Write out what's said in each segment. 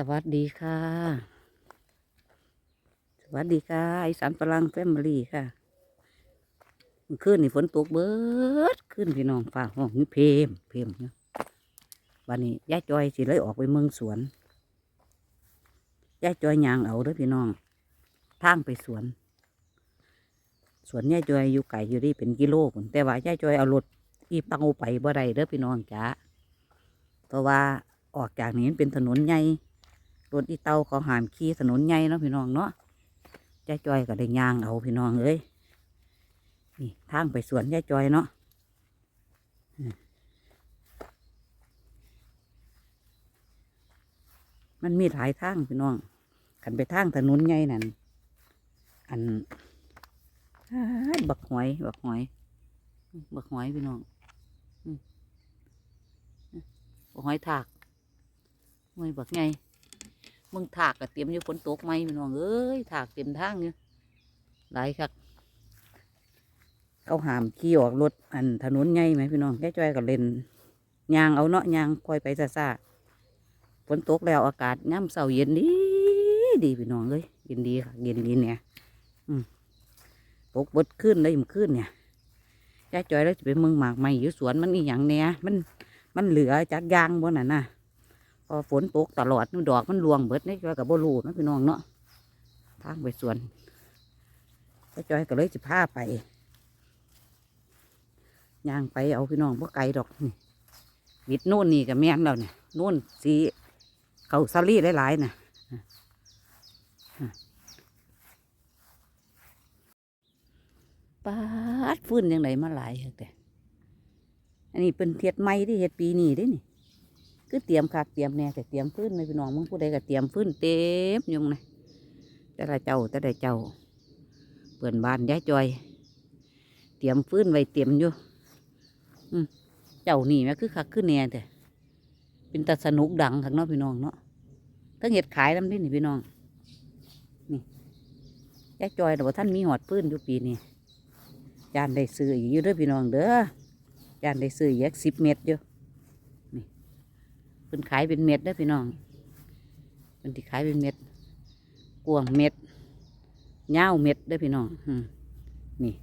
สวัสดีค่ะ สวัสดีค่ะไอสานฝรั่งแฟมิลี่ค่ะเมื่อคืนนี่ฝนตกเบิดขึ้นพี่น้องฟ้าห้องนี่เพมเพมเนาะวันนี้ยายจอยสิเลยออกไปเมืองสวนยายจอยยางเอาเด้อพี่น้องทางไปสวน สวนยายจอยอยู่ไก่อยู่ที่เป็นกิโลพุ่นแต่ว่ายายจอยเอารถอีปังเตาไปบ่ได้เด้อพี่น้องจ้าเพราะว่าออกจากนี้เป็นถนนใหญ่ รถอีเตาเขาหามขี่ถนนใหญ่เนาะพี่น้องเนาะยายจอยก็ได้ยางเอาพี่น้องเอ้ยนี่ทางไปสวนยายจอยเนาะมันมีหลายทางพี่น้องขันไปทางถนนใหญ่นั่นอันบักหอยบักหอยบักหอยพี่น้องบักหอยถากหอยบักไง มึงถากก็เตรียมอยู่ฝนตกไหมพี่น้องเอ้ยถากเต็มทางอยู่หลายครับเขาหามขี่ออกรถอันถนนใหญ่ไหมพี่น้องแค่จ้อยก็เลนยางเอาเนาะยางคอยไปซาซาฝนตกแล้วอากาศย่ำเสาเย็นดีดีพี่น้องเอ้ยเย็นดีค่ะเย็นดีเนี่ยอืมตกบดขึ้นเลยมันขึ้นเนี่ยแค่จ้อยแล้วจะไปเมืองหมากใหม่อยู่สวนมันอีหยังเนี่ยมันมันเหลือจากยางบนน่ะนะ พอฝนตกตลอดนู่นดอกมันรวงเบิดนี่จอยกับโบลูนะพี่น้องเนาะทางไปสวนก็จอยก็เลยสิพาไปย่างไปเอาพี่น้องพวกไก่ดอกนี่วิดนู่นนี่กับแม่นเราเนี่ยนู่นสีเขาซาลี่หลายๆน่ะปาดฟื้นยังไงมาหลายแต่อันนี้เป็นเทียดไม้ที่เฮ็ดปีนี้ด้นี่ คือเตรียมคักเตรียมแน่แต่เตรียมฟื้นเลยพี่น้องมึงผู้ใดก็เตรียมฟื้นเต็มยุงนะแต่ละเจ้าแต่ละเจ้าเปิ่นบ้านย้ายจอย เตรียมฟื้นไว้เตรียมอยู่เจ้านี่แม่คือคักคือแหน่แต่เป็นตาสนุกดังข้างนอกพี่น้องเนาะทั้งเห็ดขายน้ำนี่นี่พี่น้องนี่ย้ายจอยแต่ว่าท่านมีหอดฟื้นอยู่ปีนี้จานได้ซื้ออยู่เด้อพี่น้องเด้อจานได้ซื้ออีกสิบเม็ดอยู่ เป็นขายเป็นเม็ดได้อพี่น้องเป็นที่ขายเป็นเม็ดกวางเม็ดเงาเม็ดได้อพี่น้องนี่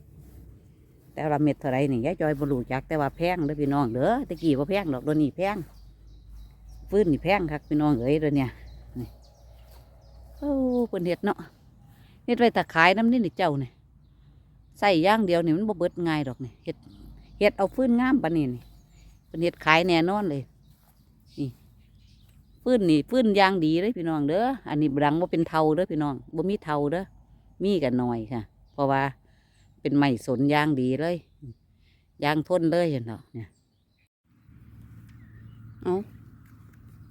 แต่ละเม็ดเท่าไรนี่ยายจอยบรูจักแต่ว่าแพงเด้อพี่น้องเด้อตะกี้ว่าแพงดอกตัวนี้แพงฟื้นนี่แพงครับพี่น้องเอ้ยตัวเนี่ยนี่โอ้เป็นเห็ดเนาะเห็ดไว้ตะขายน้ำนี่นี่เจ้าเนี่ยใส่ย่างเดียวนี่มันบ่เบิดง่ายดอกนี่เห็ดเห็ดเอาฟื้นงามปานนี้นี่เป็นเห็ดขายแน่นอนเลย นี่ฟื้นนี่ฟื้นยางดีเลยพี่น้องเด้ออันนี้ดังว่าเป็นเทาเด้อพี่น้องบ่มีเทาเด้อมีกันหน่อยค่ะ เพราะว่าเป็นไม้สนยางดีเลยยางทนเลยเห็นเนาะเนี่ยเอา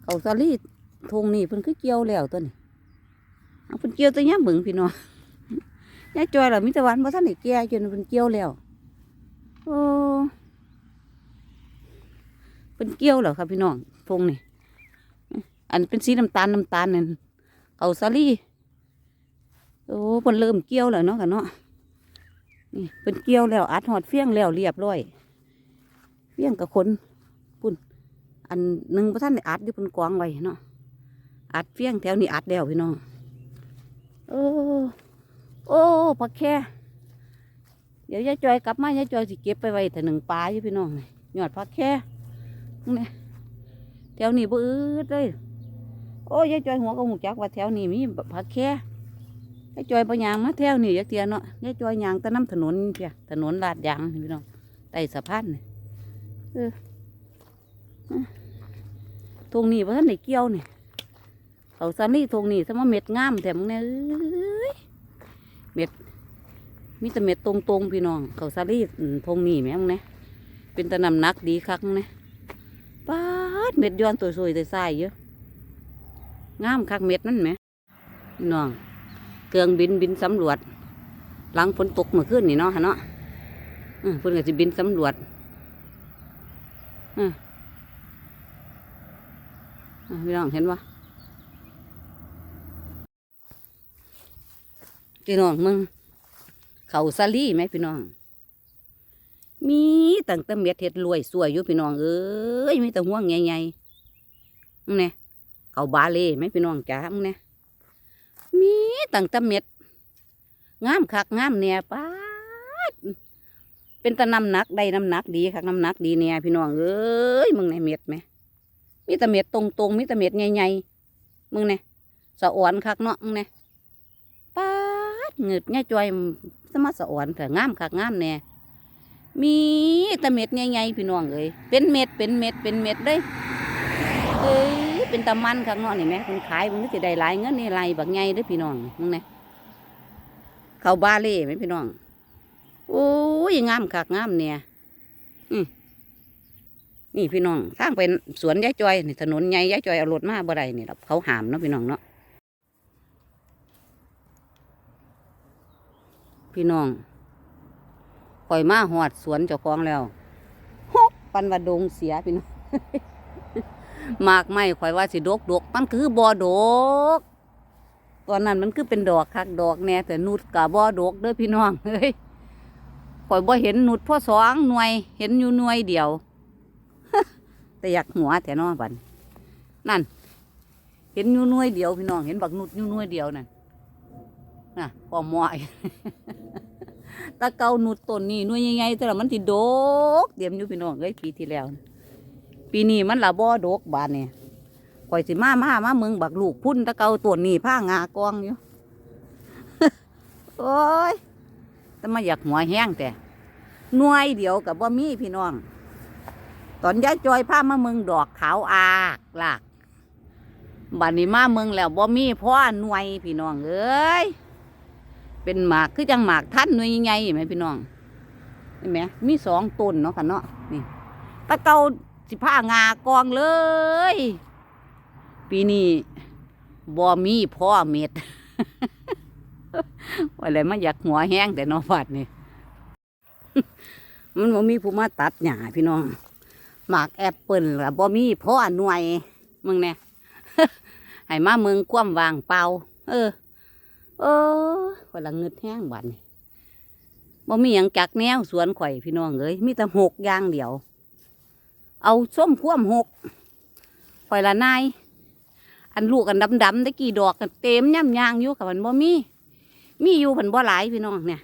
เขาซาลีทงนี่เพิ่นคือเกี่ยวแล้วตัวนี้เอาเพิ่นเกี่ยวตัวเนี้ยเบิ่งพี่น้องยายจอยล่ะมิตรวันบ่ทันได้แก่จนเพิ่นเกี่ยวแล้วโอ้ เพิ่นเกี่ยวแล้วค่ะพี่น้องทงนี่อันเป็นสีน้ำตาลน้ำตาลนั่นเขาซาลี่โอ้เพิ่นเริ่มเกี่ยวแล้วเนาะกันเนาะนี่เพิ่นเกี่ยวแล้วอัดหอดเฟี้ยงแล้วเรียบร้อยเฟี้ยงกับคนปุ่นอันหนึ่งพระท่านได้อัดอยู่เพิ่นกวางไว้เนาะอัดเฟี้ยงแถวนี้อัดแล้วพี่น้องโอ้โอ้ผักแค่เดี๋ยวยายจอยกลับมายายจอยสิเก็บไปไว้แต่หนึ่งปลาอยู่พี่น้องนี่ยอดผักแค่ นี่แถวนี้บ่อืดเลย โอ้ยยายจอยหัวก็หูจักว่าแถวนี้มีผักแค่ยายจอยปยางมาแถวนี้ยักเทียเนาะยายจอยยางแตะน้ำถนนเพียถนนลาดยางพี่น้องใต้สะพานนี่เออทงนี้ว่าท่านไหนเกี่ยวนี่เขาซันนี่ทงนี้สมว่าเม็ดงามแต่มึงเนี่ยเอ้ยเม็ดมีแต่เม็ดตรงๆพี่น้องเขาซันนี่ทงนี้แม่งเนี่ยเป็นตะนำนักดีคักมึงเนี่ย ดเม็ดย้อนตัวสวยตัวใสเยอะงามคักเม็ดนั่นไหมน้องเครื่องบินบินสำรวจ หลังฝนตกเมื่อคืนนี่เนาะฮะเนาะอือเพิ่นก็สิบินสำรวจอืออะพี่น้องเห็นปะพี่น้องมึงเขาซาลี่ไหมพี่น้อง มีตั้งแต่เม็ดเห็ดรวยสวยอยู่พี่น้องเอ้ยมีแต่ห่วงใหญ่ๆมึงเนี่นเขาบาเล่ไหมพี่น้องจ้ามึงเนี่ยมีตั้งแต่เม็ดงามคักงามเนี่ยป้าดเป็นตะน้ำหนักได้น้ำหนักดีคักน้ำหนักดีเนี่ยพี่น้องเอ้ยมึงในเม็ดไหมมีแต่เม็ดตรงๆมีแต่เม็ดใหญ่ๆมึงเนี่ยสะอ่อนคักเนาะมึงเนี่ยป้าดเงืดง่ายจอยสมาสะอ่อนแต่งามคักงามเนี่ย มีแต่เม็ดใหญ่ๆพี่น้องเอ้ยเป็นเม็ดเป็นเม็ดเป็นเม็ดเลยเอ้ยเป็นตะมันคักเนาะนี่แหม่คนขายมึงก็จะได้หลายเงินนี่ไรบักใหญ่เด้อพี่น้องมึงเนี่เขาบาเล่ไหมพี่น้องโอ้ยงามคักงามเนี่ยอืมนี่พี่น้องทางเป็นสวนยายจอยนี่ถนนใหญ่ยายจอยเอารถมาบ่ได้นี่เขาหามเนาะพี่น้องเนาะพี่น้อง คอยมาหอดสวนเจ้าของแล้วฮกปันว่าดงเสียพี่น้องมากไม่คอยว่าสิดกดกมันคือบ่ดก ตอนนั้นมันคือเป็นดอกคักดอกแน่แต่นุดกับบ่ดอกเด้อพี่น้องเฮ้ยข่อยบ่เห็นนุดพ่อสองหน่วย เห็นอยู่หน่วยเดียวแต่อยากหัวแต่นอบันนั่น เห็นอยู่หน่วยเดียวพี่น้องเห็นบักนุดอยู่หน่วยเดียวนั่นน่ะพอมอย ตะเกานุดต้นนี้หน่วยใหญ่ๆแต่ละมันติดดกเตรียมอยู่พี่น้องเอ้ยปีที่แล้ว ปีนี้มันละบ่ดกบานเนี่ยข่อยสิมามามาเมืองบักลูกพุ่นตะเกาตัวนี้ผ้างากองอยู่โอ้ยแต่มาอยากหัวแห้งแต่หน่วยเดียวกับว่ามีพี่น้อง ตอนย้ายจอยผ้ามาเมืองดอกขาวอากลากบัดนี้มาเมืองแล้วบ่มีพ่อหน่วยพี่น้องเอ้ย เป็นหมากคือจังหมากท่านหน่วยใหญ่ไหมพี่น้องเห็นไหมมีสองต้นเนาะค่ะเนาะนี่ตะเกาสิผ้างากองเลย ปีนี้บ่มีพ่อเม็ดอะไรมาอยากหัวแห้งแต่นอฟัดนี่มันบ่มีผู้มาตัดหญ้าพี่น้องหมากแอปเปิลละบ่มีพ่อหน่วยมึงเนี่ยให้มาเมืองคว่ำวางเปล่าเออ เออข่อยละเงึดแห้งบัดนี่บ่มีหยังจักแนวสวนข่อยพี่น้องเอ้ยมีแต่หกอย่างเดียว เอาส้มคว่ำหกข่อยละนายอันลูกกันดำๆได้กี่ดอกกันเต็มย่ำยางอยู่กับมันบ่มี มีอยู่ผันบ่หลายพี่น้องเนี่ย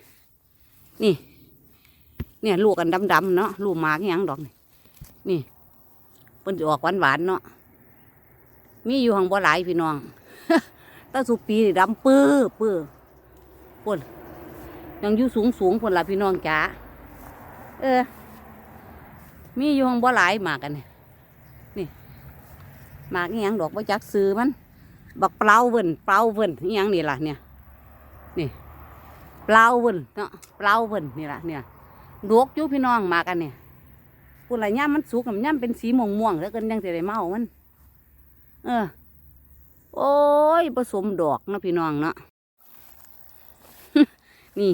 นี่ เนี่ยลูกกันดำๆเนาะลูกหมากยังดอกนี่นี่เพิ่นจะออกหวานๆเนาะมีอยู่หังบ่หลายพี่น้อง แตั้งสุปีนี่ดำปื้อปื้อปุ่นยังอยู่สูงสูงๆพุ่นละพี่น้องจ๋าเออ มีอยู่หังบ่หลายหมากกันเนี่ยหมากอีหยังดอกบ่จักซื้อมัน บักเปล่าเวินเปล่าเวินอีหยังนี่ล่ะเนี่ยนี่เปล่าเวินเนาะเปล่าเวินนี่ล่ะเนี่ยดอกอยู่พี่น้องหมากันเนี่ยปุ่นละย่ามันสุกมันย่ามเป็นสีม่วงม่วงแล้วกันยังสิได้เมามัน เออ โอ้ยผสมดอกนะพี่น้องเนาะนี่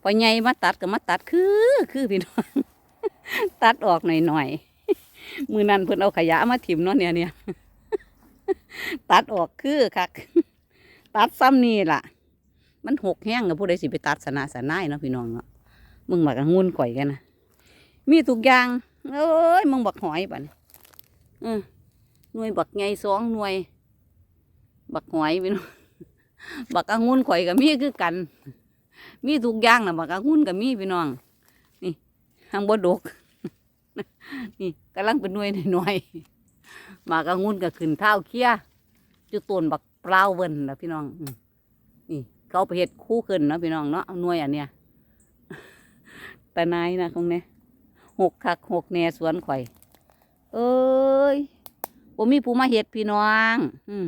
พอใหญ่มาตัดก็มาตัดคือคือพี่น้อง ตัดออกหน่อยๆมือนันเพิ่นเอาขยะมาถิ่มเนาะเนี่ยเนี่ยตัดออกคือคักตัดซ้ำนี่ล่ะ มันหกแห้งกับผู้ใดสิไปตัดสนะสนายเนาะพี่น้องเนาะมึงบักงุ่นข่อยกันนะมีทุกอย่างเอ้ยมึงบักหอยป่ะนี่เออหน่วยบักไงสองหน่วย บักหอยพี่น้องบักองุ่นข่อยกับมีคือกัน มีทุกอย่างนะบักองุ่นกับมีพี่น้อง นี่ทางบดดก นี่กำลังเป็นหน่วยหน่อยมากองุ่นก็ขึ้นเท้าเคี้ยจุดต้นบักเปล่าเวินนะพี่น้องนี่ เขาเอาไปเห็ดคู่ขึ้นนะพี่น้องเนาะหน่วยอันเนี้ยแต่นายนะตรงเนี้ยหกคักหกแนสวนข่อย เอ้ยผมมีผู้มาเห็ดพี่น้อง อืม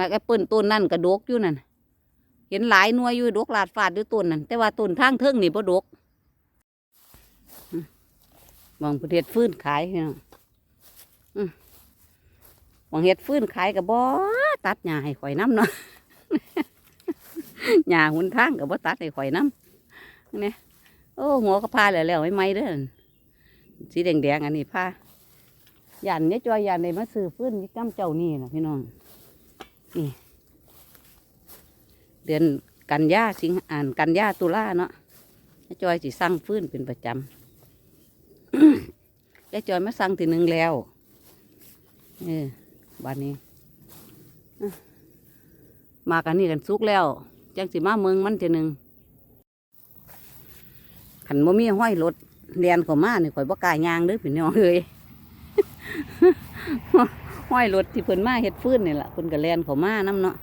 มากแอปเปิลต้นนั่นกระดกอยู่นั่นเห็นหลายหน่วยอยู่ดกลาดฟาดอยู่ต้นนั่นแต่ว่าต้นทางเทิงนี่บ่ดกมองประเทศฟื้นขายพี่น้องหวังเห็ดฟื้นขายกับบ่ตัดหญ้าให้ข่อยน้ำเนาะหญ้าหุนทางกับบ่ตัดให้ข่อยน้ำเนี่ยโอ้หัวก็พาแล้วแล้วไม่ไหมเด้อสีแดงๆอันนี้พายันเนี่ยจอยยันในมาซื้อฟื้นยี่จ้ำเจ้านี่นะพี่น้อง นี่ เดือนกันยาสิงอ่านกันยาตุลาเนาะยายจอยสิสั่งฟื้นเป็นประจำยายจอยมาสั่งทีหนึ่งแล้วเออบ้านนี้มากันนี่กันสุกแล้วจังสิมาเมืองมันทีหนึ่งขันบ่มีห้อยรถเรียนข้ามานี่ข่อยบ่กาย่างเด้อพี่น้องเอ้ย ห้อยรถที่เพิ่นมาเฮ็ดฟื้นนี่ล่ะเพิ่นก็แลนเขามานํเนาะ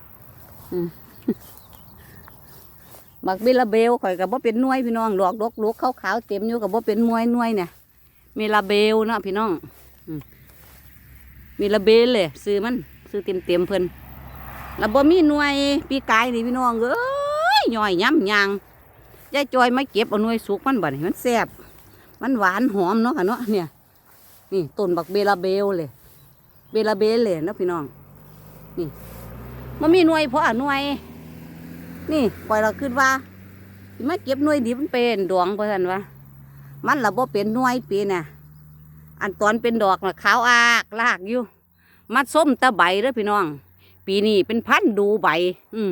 บักเบลาเบลข่อยก็บ่เป็นน่วยพี่น้องดอกดอกลูกขาวๆเต็มอยู่ก็บ่เป็นหน่วยน่วยเนี่ยเมลาเบลเนาะพี่น้องมเมลาเบลเลยซื้อมันซื้อเต็มเต็มๆเพิ่นแล้วบ่มีหน่วยปีกายนี่พี่น้องเอ้ยย่อยย้ำยางยายจอยไมาเก็บเอาหน่วยสุกมันบัดนี้มันแซ่บมันหวานหอมเนาะค่ะเนาะเนี่ย นี่ต้นบักเบลาเบลเลย เบลาเบลเลยนะพี่น้อง นี่มันมีหน่วยเพราะอะหน่วย นี่ปล่อยเราขึ้นว่าสิมาเก็บหน่วยดิมันเป็นดวงเพราะฉะนั้นว่ามันละบ่เป็นหน่วยปีน่ะ อันตอนเป็นดอกน่ะขาวอากลากอยู่มาส้มตะใบเด้อพี่น้อง ปีนี้เป็นพันดูใบ อืม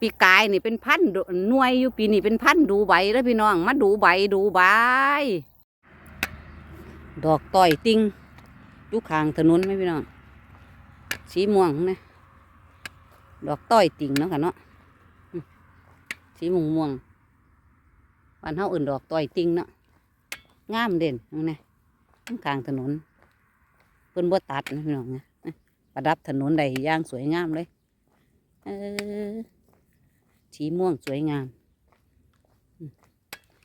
ปีกายนี่เป็นพันหน่วยอยู่ปีนี้เป็นพันดูใบเด้อพี่น้อง มาดูใบดูใบ ดอกต้อยติง ยู่ข้างถนนไหมพี่น้อง สีม่วงนะ ดอกต้อยติ่งเนาะค่ะเนาะ สีม่วงม่วงบ้านเฮาอื่นดอกต้อยติ่งเนาะ งามเด่นนั่นไงกลางถนน เพิ่นบ่ตัดนะพี่น้องนะประดับถนนได้ย่างสวยงามเลย เออสีม่วงสวยงาม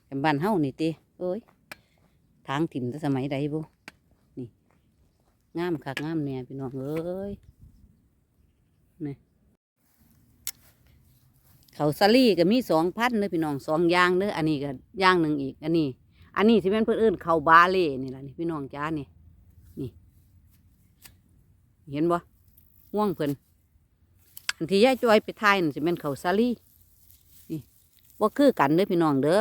เป็นบ้านเฮานี่ติโอ้ยทางถิ่มแต่สมัยใดบ่ งามคักงามเนี่ยพี่น้องเอ้ยนี่เขาซาลี่ก็มีสองพันเด้อพี่น้องสองอย่างเด้ออันนี้ก็อย่างหนึ่งอีก อันนี้ อันนี้ที่เป็นเพื่นเอิ้นเขาบาเล่นี่แหละนี่พี่น้องจ้านี่นี่ เห็นบ่ง่วงเพิ่นอันที่ยายจอยไปทายนั่นสิเป็นเขาซาลี่นี่ว่าคือกันเด้อพี่น้องเด้อ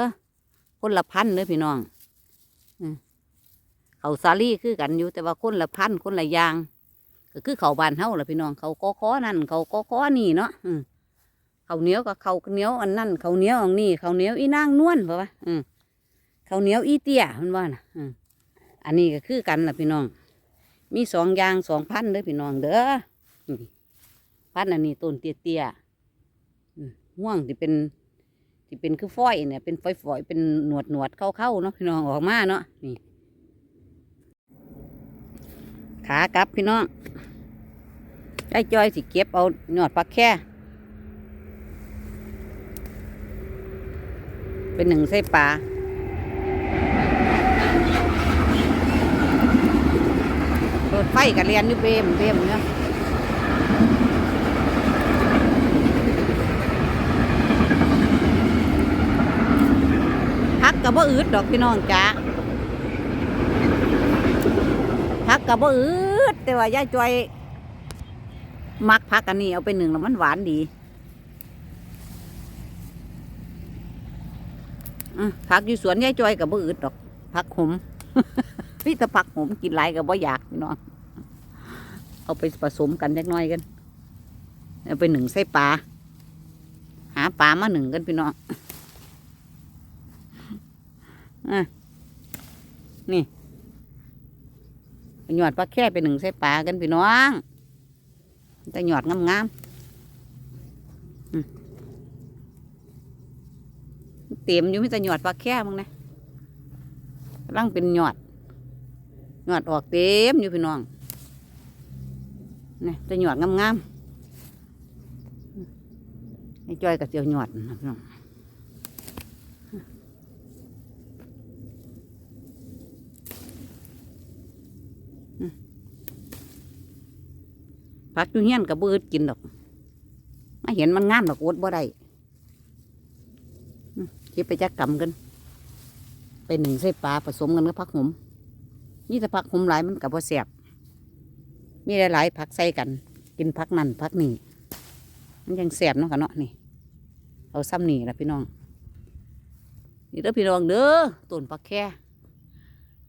คนละพันเด้อพี่น้อง เขาซาลี่คือกันอยู่แต่ว่าคนละพันคนละอย่าง ก็คือเขาบานเฮาละพี่น้องเขากอคอนั่นเขากอคอนี่เนาะอืมข้าเนี้ยวกับเขาเนี้ยวอันนั่นเขาเนี้ยวอันนี้เขาเนี้ยวอีนางนวลเพราะว่าอืมข้าเนี้ยวอีเตี้ยมันว่านะอือันนี้ก็คือกันละพี่น้อง มีสองอย่างสองพันเด้อพี่น้องเด้อพันอันนี้ต้นเตี้ยเตี้ยมห่วงที่เป็นที่เป็นคือฝ้อยเนี่ยเป็นฝอยฝอยๆเป็นหนวดหนวดเข้าๆเนาะพี่น้องออกมาเนาะนี่ ขากลับพี่น้องไอ้จอยสิเก็บเอาหนวดปลาแค่เป็นหนึ่งไส้ปลารถไฟกับเรียนอยู่เบมเบมเนาะพักกับบ่อืดดอกพี่น้องจ้า พักกับบ่อืดแต่ว่ายายจอย มักพักอันนี้เอาไปหนึ่งแล้วมันหวานดีอผักอยู่สวนยายจอยกับบ่อืดดอกผักหมพี่แต่ผักหมกินหลายกับบ่อยากพี่น้องเอาไปผสมกันจักน่อยกันเอาไปหนึ่งใส่ปลาหาปลามาหนึ่งกันพี่น้องอะนี่ หยอดปลาแค่ไปหนึ่งใส่ปลากันพี่น้องแต่หยอดงามๆเต็มอยู่มีแต่หยอดปลาแค่มึงนะกำลังเป็นหยอดหยอดออกเต็มอยู่พี่น้องนี่แต่หยอดงามๆไอ้จ้อยกับเจียวหยอดนะพี่น้อง ผักอยู่เฮียนกับบืดกินดอกมาเห็นมันงามดอกอดบ่ได้เก็บไปจักกำกัน ไปหนึ่งใส่ปลาผสมกันกับผักหมนี่แต่ผักหมหลายมันกับว่าแสบมีหลายๆผักใส่กัน กินผักนั่นผักนี่มันยังแสบเนาะค่ะเนาะนี่ เอาซ้ำนี่ละพี่น้องนี่เด้อพี่น้องเด้อต้นผักแค่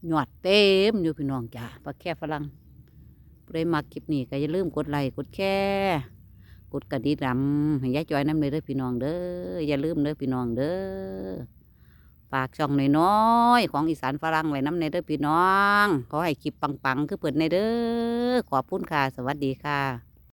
หยอดเต็มอยู่พี่น้องจ้าผักแค่ฝรั่ง ผู้ใดมาคลิปนี้ก็อย่าลืมกดไลค์กดแชร์กดกระดิ่งดำให้ยายจอยน้ำเลยเด้อพี่น้องเด้ออย่าลืมเด้อพี่น้องเด้อฝากช่องน้อยๆของอีสานฝรั่งไว้น้ำในเด้อพี่น้อง ขอให้คลิปปังๆ คือเปิดในเด้อขอบคุณค่ะ สวัสดีค่ะ